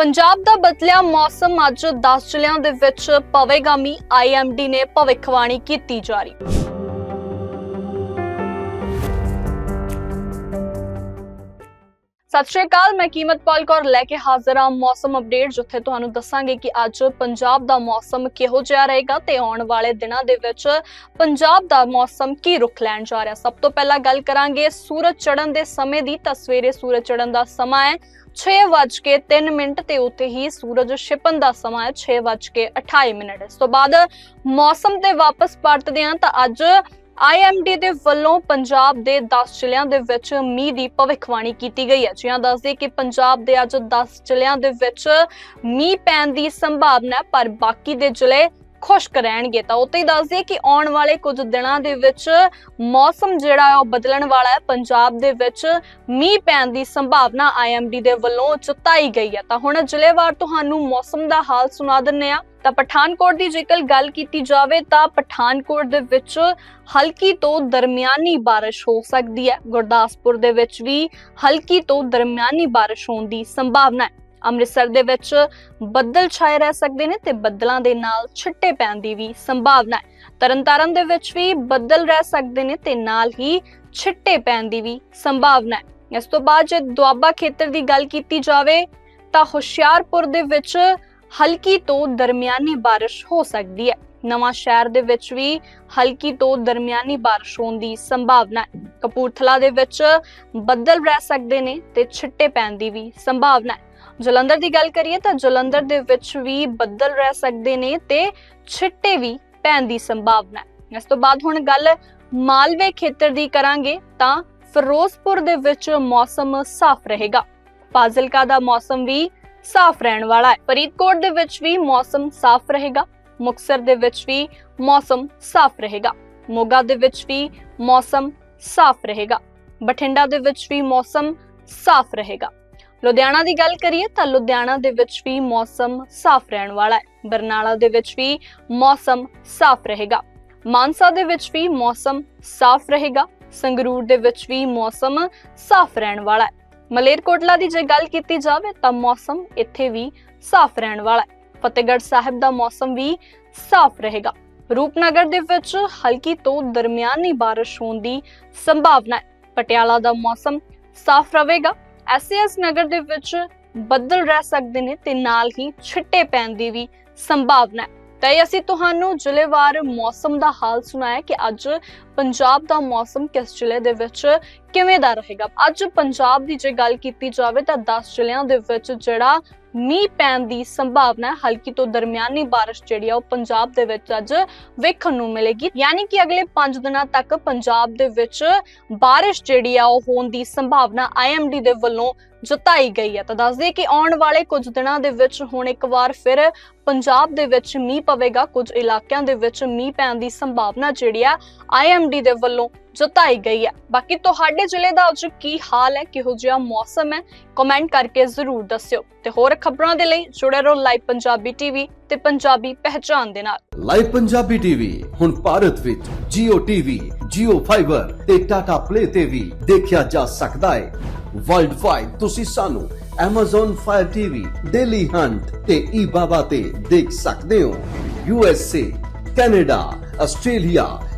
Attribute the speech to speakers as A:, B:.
A: ਪੰਜਾਬ ਦਾ ਬਦਲਿਆ ਮੌਸਮ ਅੱਜ 10 ਜ਼ਿਲ੍ਹਿਆਂ ਦੇ ਵਿੱਚ ਪਵੇਗਾ ਮੀਂਹ। ਆਈਐਮਡੀ ਨੇ ਭਵਿੱਖਬਾਣੀ ਕੀਤੀ ਜਾਰੀ। ਸਤਿ ਸ਼੍ਰੀ ਅਕਾਲ, ਮੈਂ ਕੀਮਤਪਾਲ ਕੌਰ ਲੈ ਕੇ ਹਾਜ਼ਰ ਹਾਂ ਮੌਸਮ ਅਪਡੇਟ, ਜਿੱਥੇ ਤੁਹਾਨੂੰ ਦੱਸਾਂਗੇ ਕਿ ਅੱਜ ਪੰਜਾਬ ਦਾ ਮੌਸਮ ਕਿਹੋ ਜਿਹਾ ਰਹੇਗਾ ਤੇ ਆਉਣ ਵਾਲੇ ਦਿਨਾਂ ਦੇ ਵਿੱਚ ਪੰਜਾਬ ਦਾ ਮੌਸਮ ਕੀ ਰੁਖ ਲੈਣ ਜਾ ਰਿਹਾ। ਸਭ ਤੋਂ ਪਹਿਲਾਂ ਗੱਲ ਕਰਾਂਗੇ ਸੂਰਜ ਚੜ੍ਹਨ ਦੇ ਸਮੇਂ ਦੀ, ਤਾਂ ਸਵੇਰੇ ਸੂਰਜ ਚੜ੍ਹਨ ਦਾ ਸਮਾਂ ਹੈ। 6:03 ਮਿੰਟ ਤੇ ਉੱਤੇ ਹੀ ਸੂਰਜ ਛਿਪਣ ਦਾ ਸਮਾਂ ਹੈ 6:28 ਮਿੰਟ। ਇਸ ਤੋਂ ਬਾਅਦ ਮੌਸਮ ਤੇ ਵਾਪਸ ਪਰਤਦੇ ਹਾਂ ਤਾਂ ਅੱਜ ਆਈਐਮਡੀ ਦੇ ਵੱਲੋਂ ਪੰਜਾਬ ਦੇ 10 ਜ਼ਿਲ੍ਹਿਆਂ ਦੇ ਵਿੱਚ ਮੀਂਹ ਦੀ ਭਵਿੱਖਬਾਣੀ ਕੀਤੀ ਗਈ ਹੈ। ਜਿਹਾਂ ਦੱਸਦੇ ਕਿ ਪੰਜਾਬ ਦੇ ਅੱਜ 10 ਜ਼ਿਲ੍ਹਿਆਂ ਦੇ ਵਿੱਚ ਮੀਂਹ ਪੈਣ ਦੀ ਸੰਭਾਵਨਾ ਹੈ, ਪਰ ਬਾਕੀ ਦੇ ਜ਼ਿਲ੍ਹੇ ਖੁਸ਼ਕ ਰਹਿਣਗੇ, ਤਾਂ ਉੱਤੇ ਹੀ ਦੱਸਦੇ ਕਿ ਆਉਣ ਵਾਲੇ ਕੁਝ ਦਿਨਾਂ ਦੇ ਵਿੱਚ ਮੌਸਮ ਜਿਹੜਾ ਹੈ ਉਹ ਬਦਲਣ ਵਾਲਾ ਹੈ। ਪੰਜਾਬ ਦੇ ਵਿੱਚ ਮੀਂਹ ਪੈਣ ਦੀ ਸੰਭਾਵਨਾ ਆਈਐਮਡੀ ਦੇ ਵੱਲੋਂ ਜਤਾਈ ਗਈ ਹੈ। ਤਾਂ ਹੁਣ ਜ਼ਿਲ੍ਹੇਵਾਰ ਤੁਹਾਨੂੰ ਮੌਸਮ ਦਾ ਹਾਲ ਸੁਣਾ ਦਿੰਨੇ ਆ ਤਾਂ ਪਠਾਨਕੋਟ ਦੀ ਜੇਕਰ ਗੱਲ ਕੀਤੀ ਜਾਵੇ ਤਾਂ ਪਠਾਨਕੋਟ ਦੇ ਵਿੱਚ ਹਲਕੀ ਤੋਂ ਦਰਮਿਆਨੀ ਬਾਰਿਸ਼ ਹੋ ਸਕਦੀ ਹੈ। ਗੁਰਦਾਸਪੁਰ ਦੇ ਵਿੱਚ ਵੀ ਹਲਕੀ ਤੋਂ ਦਰਮਿਆਨੀ ਬਾਰਿਸ਼ ਹੋਣ ਦੀ ਸੰਭਾਵਨਾ ਹੈ। ਅੰਮ੍ਰਿਤਸਰ ਦੇ ਵਿੱਚ ਬੱਦਲ ਛਾਏ ਰਹਿ ਸਕਦੇ ਨੇ ਤੇ ਬੱਦਲਾਂ ਦੇ ਨਾਲ ਛਿੱਟੇ ਪੈਣ ਦੀ ਵੀ ਸੰਭਾਵਨਾ ਹੈ। ਤਰਨਤਾਰਨ ਦੇ ਵਿੱਚ ਵੀ ਬੱਦਲ ਰਹਿ ਸਕਦੇ ਨੇ ਤੇ ਨਾਲ ਹੀ ਛਿੱਟੇ ਪੈਣ ਦੀ ਵੀ ਸੰਭਾਵਨਾ ਹੈ। ਇਸ ਤੋਂ ਬਾਅਦ ਜੇ ਦੁਆਬਾ ਖੇਤਰ ਦੀ ਗੱਲ ਕੀਤੀ ਜਾਵੇ ਤਾਂ ਹੁਸ਼ਿਆਰਪੁਰ ਦੇ ਵਿੱਚ ਹਲਕੀ ਤੋਂ ਦਰਮਿਆਨੀ ਬਾਰਿਸ਼ ਹੋ ਸਕਦੀ ਹੈ। ਨਵਾਂ ਸ਼ਹਿਰ ਦੇ ਵਿੱਚ ਵੀ ਹਲਕੀ ਤੋਂ ਦਰਮਿਆਨੀ ਬਾਰਿਸ਼ ਹੋਣ ਦੀ ਸੰਭਾਵਨਾ ਹੈ। ਕਪੂਰਥਲਾ ਦੇ ਵਿੱਚ ਬੱਦਲ ਰਹਿ ਸਕਦੇ ਨੇ ਤੇ ਛਿੱਟੇ ਪੈਣ ਦੀ ਵੀ ਸੰਭਾਵਨਾ ਹੈ। ਜਲੰਧਰ ਦੀ ਗੱਲ ਕਰੀਏ ਤਾਂ ਜਲੰਧਰ ਦੇ ਵਿੱਚ ਵੀ ਬੱਦਲ ਰਹਿ ਸਕਦੇ ਨੇ ਤੇ ਛਿੱਟੇ ਵੀ ਪੈਣ ਦੀ ਸੰਭਾਵਨਾ ਹੈ। ਇਸ ਤੋਂ ਬਾਅਦ ਹੁਣ ਗੱਲ ਮਾਲਵੇ ਖੇਤਰ ਦੀ ਕਰਾਂਗੇ ਤਾਂ ਫਿਰੋਜ਼ਪੁਰ ਦੇ ਵਿੱਚ ਮੌਸਮ ਸਾਫ਼ ਰਹੇਗਾ। ਫਾਜ਼ਿਲਕਾ ਦਾ ਮੌਸਮ ਵੀ ਸਾਫ਼ ਰਹਿਣ ਵਾਲਾ ਹੈ। ਫਰੀਦਕੋਟ ਦੇ ਵਿੱਚ ਵੀ ਮੌਸਮ ਸਾਫ਼ ਰਹੇਗਾ। ਮੁਕਸਰ ਦੇ ਵਿੱਚ ਵੀ ਮੌਸਮ ਸਾਫ਼ ਰਹੇਗਾ। ਮੋਗਾ ਦੇ ਵਿੱਚ ਵੀ ਮੌਸਮ ਸਾਫ਼ ਰਹੇਗਾ। ਬਠਿੰਡਾ ਦੇ ਵਿੱਚ ਵੀ ਮੌਸਮ ਸਾਫ਼ ਰਹੇਗਾ। ਲੁਧਿਆਣਾ ਦੀ ਗੱਲ ਕਰੀਏ ਤਾਂ ਲੁਧਿਆਣਾ ਦੇ ਵਿੱਚ ਵੀ ਮੌਸਮ ਸਾਫ਼ ਰਹਿਣ ਵਾਲਾ ਹੈ। ਬਰਨਾਲਾ ਦੇ ਵਿੱਚ ਵੀ ਮੌਸਮ ਸਾਫ਼ ਰਹੇਗਾ। ਮਾਨਸਾ ਦੇ ਵਿੱਚ ਵੀ ਮੌਸਮ ਸਾਫ਼ ਰਹੇਗਾ। ਸੰਗਰੂਰ ਦੇ ਵਿੱਚ ਵੀ ਮੌਸਮ ਸਾਫ਼ ਰਹਿਣ ਵਾਲਾ ਹੈ। ਮਲੇਰਕੋਟਲਾ ਦੀ ਜੇ ਗੱਲ ਕੀਤੀ ਜਾਵੇ ਤਾਂ ਮੌਸਮ ਇੱਥੇ ਵੀ ਸਾਫ਼ ਰਹਿਣ ਵਾਲਾ ਹੈ। ਫਤਿਹਗੜ੍ਹ ਸਾਹਿਬ ਦਾ ਮੌਸਮ ਵੀ ਸਾਫ਼ ਰਹੇਗਾ। ਰੂਪਨਗਰ ਦੇ ਵਿੱਚ ਹਲਕੀ ਤੋਂ ਦਰਮਿਆਨੀ ਬਾਰਿਸ਼ ਹੋਣ ਦੀ ਸੰਭਾਵਨਾ ਹੈ। ਪਟਿਆਲਾ ਦਾ ਮੌਸਮ ਸਾਫ਼ ਰਹੇਗਾ। ਐਸਐਸ ਨਗਰ ਦੇ ਵਿੱਚ ਬੱਦਲ ਰਹਿ ਸਕਦੇ ਨੇ ਤੇ ਨਾਲ ਹੀ ਛਿੱਟੇ ਪੈਣ ਦੀ ਵੀ ਸੰਭਾਵਨਾ ਹੈ। ਤਾਂ ਇਹ ਅਸੀਂ ਤੁਹਾਨੂੰ ਜ਼ਿਲ੍ਹੇਵਾਰ ਮੌਸਮ ਦਾ ਹਾਲ ਸੁਣਾਇਆ ਕਿ ਅੱਜ ਪੰਜਾਬ ਦਾ ਮੌਸਮ ਕਿਸ ਜ਼ਿਲ੍ਹੇ ਦੇ ਵਿੱਚ ਕਿਵੇਂ ਦਾ ਰਹੇਗਾ? ਅੱਜ ਪੰਜਾਬ ਦੀ ਜੇ ਗੱਲ ਕੀਤੀ ਜਾਵੇ ਤਾਂ 10 ਜ਼ਿਲ੍ਹਿਆਂ ਦੇ ਵਿੱਚ ਜਿਹੜਾ ਮੀਂਹ ਪੈਣ ਦੀ ਸੰਭਾਵਨਾ ਹਲਕੀ ਤੋਂ ਦਰਮਿਆਨੀ ਬਾਰਿਸ਼ ਜਿਹੜੀ ਆ ਉਹ ਪੰਜਾਬ ਦੇ ਵਿੱਚ ਅੱਜ ਵੇਖਣ ਨੂੰ ਮਿਲੇਗੀ। ਯਾਨੀ ਕਿ ਅਗਲੇ 5 ਦਿਨਾਂ ਤੱਕ ਪੰਜਾਬ ਦੇ ਵਿੱਚ ਬਾਰਿਸ਼ ਜਿਹੜੀ ਆ ਉਹ ਹੋਣ ਦੀ ਸੰਭਾਵਨਾ ਆਈਐਮਡੀ ਦੇ ਵੱਲੋਂ ਜਤਾਈ ਗਈ ਹੈ। ਤਾਂ ਦੱਸਦੇ ਕਿ ਆਉਣ ਵਾਲੇ ਕੁਝ ਦਿਨਾਂ ਦੇ ਵਿੱਚ ਹੁਣ ਇੱਕ ਵਾਰ ਫਿਰ ਪੰਜਾਬ ਦੇ ਵਿੱਚ ਮੀਂਹ ਪਵੇਗਾ। ਕੁਝ ਇਲਾਕਿਆਂ ਦੇ ਵਿੱਚ ਮੀਂਹ ਪੈਣ ਦੀ ਸੰਭਾਵਨਾ ਜਿਹੜੀ ਆ ਆਈਐਮਡੀ ਦੇ ਵੱਲੋਂ ਜਤਾਈ ਗਈ ਹੈ। ਬਾਕੀ ਤੁਹਾਡੇ ਜ਼ਿਲ੍ਹੇ ਦਾ ਅੱਜ ਕੀ ਹਾਲ ਹੈ ਕਿਹੋ ਜਿਹਾ ਮੌਸਮ ਹੈ ਕਮੈਂਟ ਕਰਕੇ ਜ਼ਰੂਰ ਦੱਸਿਓ। ਤੇ ਹੋਰ ਖਬਰਾਂ ਦੇ ਲਈ ਜੁੜੇ ਰਹੋ ਲਾਈਵ ਪੰਜਾਬੀ ਟੀਵੀ ਤੇ ਪੰਜਾਬੀ ਪਹਿਚਾਨ ਦੇ ਨਾਲ।
B: ਲਾਈਵ ਪੰਜਾਬੀ ਟੀਵੀ ਹੁਣ ਭਾਰਤ ਵਿੱਚ Jio TV, Jio Fiber ਤੇ Tata Play ਤੇ ਵੀ ਦੇਖਿਆ ਜਾ ਸਕਦਾ ਹੈ। ਵਰਲਡ ਵਾਈਡ ਤੁਸੀਂ ਸਾਨੂੰ Amazon Fire TV, Daily Hunt ਤੇ eBaba ਤੇ ਦੇਖ ਸਕਦੇ ਹੋ। USA, Canada, Australia,